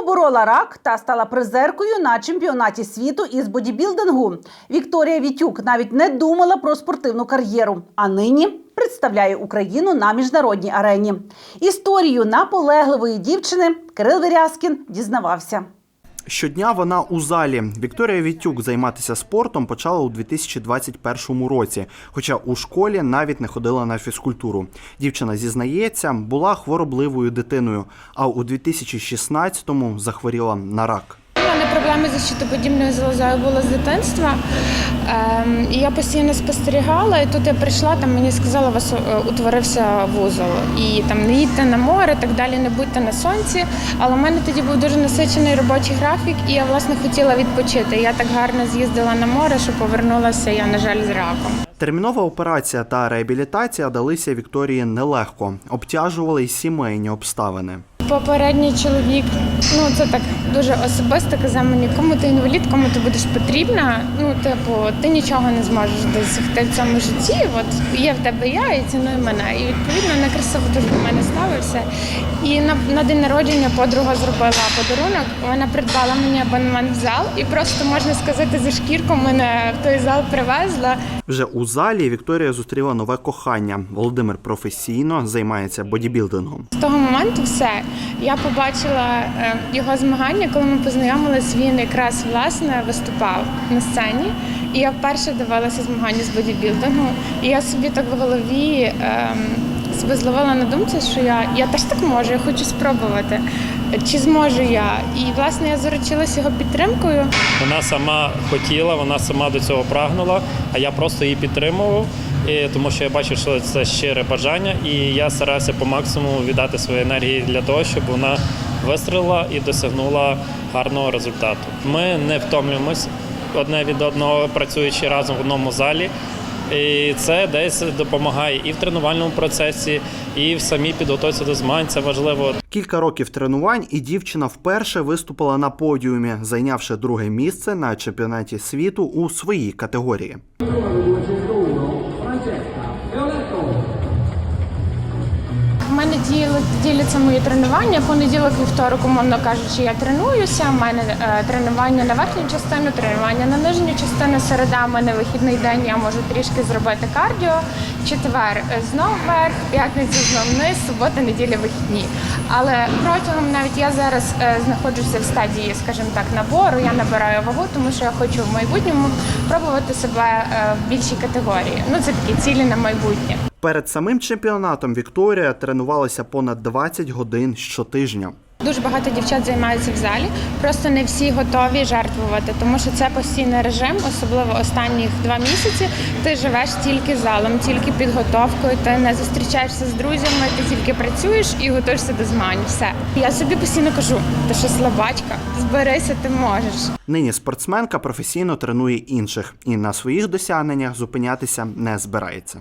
Поборола рак та стала призеркою на чемпіонаті світу із бодібілдингу. Вікторія Вітюк навіть не думала про спортивну кар'єру, а нині представляє Україну на міжнародній арені. Історію наполегливої дівчини Кирил Верязкін дізнавався. Щодня вона у залі. Вікторія Вітюк займатися спортом почала у 2021 році, хоча у школі навіть не ходила на фізкультуру. Дівчина зізнається, була хворобливою дитиною, а у 2016-му захворіла на рак. Проблеми з щитоподібною залозою були з дитинства. Ем, і я постійно спостерігала, і тут я прийшла, там мені сказали, у вас е, утворився вузол. І там не їдьте на море, так далі, не будьте на сонці. Але в мене тоді був дуже насичений робочий графік, і я власне хотіла відпочити. Я так гарно з'їздила на море, що повернулася я, на жаль, з раком. Термінова операція та реабілітація далися Вікторії нелегко, обтяжували й сімейні обставини. Попередній чоловік, ну це так дуже особисто казав мені, кому ти інвалід, кому ти будеш потрібна. Ну, типу, ти нічого не зможеш досягти в цьому житті. От є в тебе я і цінуй мене. І відповідно некрасиво дуже до мене ставився. І на, на день народження подруга зробила подарунок. Вона придбала мені абонемент в зал, і просто можна сказати, за шкірку мене в той зал привезла. Вже у залі Вікторія зустріла нове кохання. Володимир професійно займається бодібілдингом. З того моменту все. Я побачила е, його змагання, коли ми познайомились, він якраз власне виступав на сцені. І я вперше дивилася змагання з бодібілдингу. І я собі так в голові ем, себе зловила на думці, що я, я теж так можу, я хочу спробувати. Чи зможу я? І власне я заручилася його підтримкою. Вона сама хотіла, вона сама до цього прагнула, а я просто її підтримував, і, тому що я бачив, що це щире бажання, і я старався по максимуму віддати свої енергії для того, щоб вона вистрілила і досягнула гарного результату. Ми не втомлюємось одне від одного, працюючи разом в одному залі. І це десь допомагає і в тренувальному процесі, і в самій підготовці до змагань. Це важливо. Кілька років тренувань, і дівчина вперше виступила на подіумі, зайнявши друге місце на чемпіонаті світу у своїй категорії. Діли- діляться мої тренування. Понеділок, вівторок, умовно кажучи, я тренуюся. У мене е, тренування на верхню частину, тренування на нижню частину. Середа в мене вихідний день. Я можу трішки зробити кардіо. Четвер е, знов вверх, п'ятниця знов вниз, субота, неділя вихідні. Але протягом навіть я зараз е, знаходжуся в стадії, скажімо так, набору. Я набираю вагу, тому що я хочу в майбутньому пробувати себе в більшій категорії. Ну це такі цілі на майбутнє. Перед самим чемпіонатом Вікторія тренувалася понад 20 годин щотижня. Дуже багато дівчат займаються в залі, просто не всі готові жертвувати, тому що це постійний режим, особливо останні два місяці. Ти живеш тільки залом, тільки підготовкою. Ти не зустрічаєшся з друзями, ти тільки працюєш і готуєшся до змагань. Все я собі постійно кажу, ти що слабачка, зберися, ти можеш. Нині спортсменка професійно тренує інших і на своїх досягненнях зупинятися не збирається.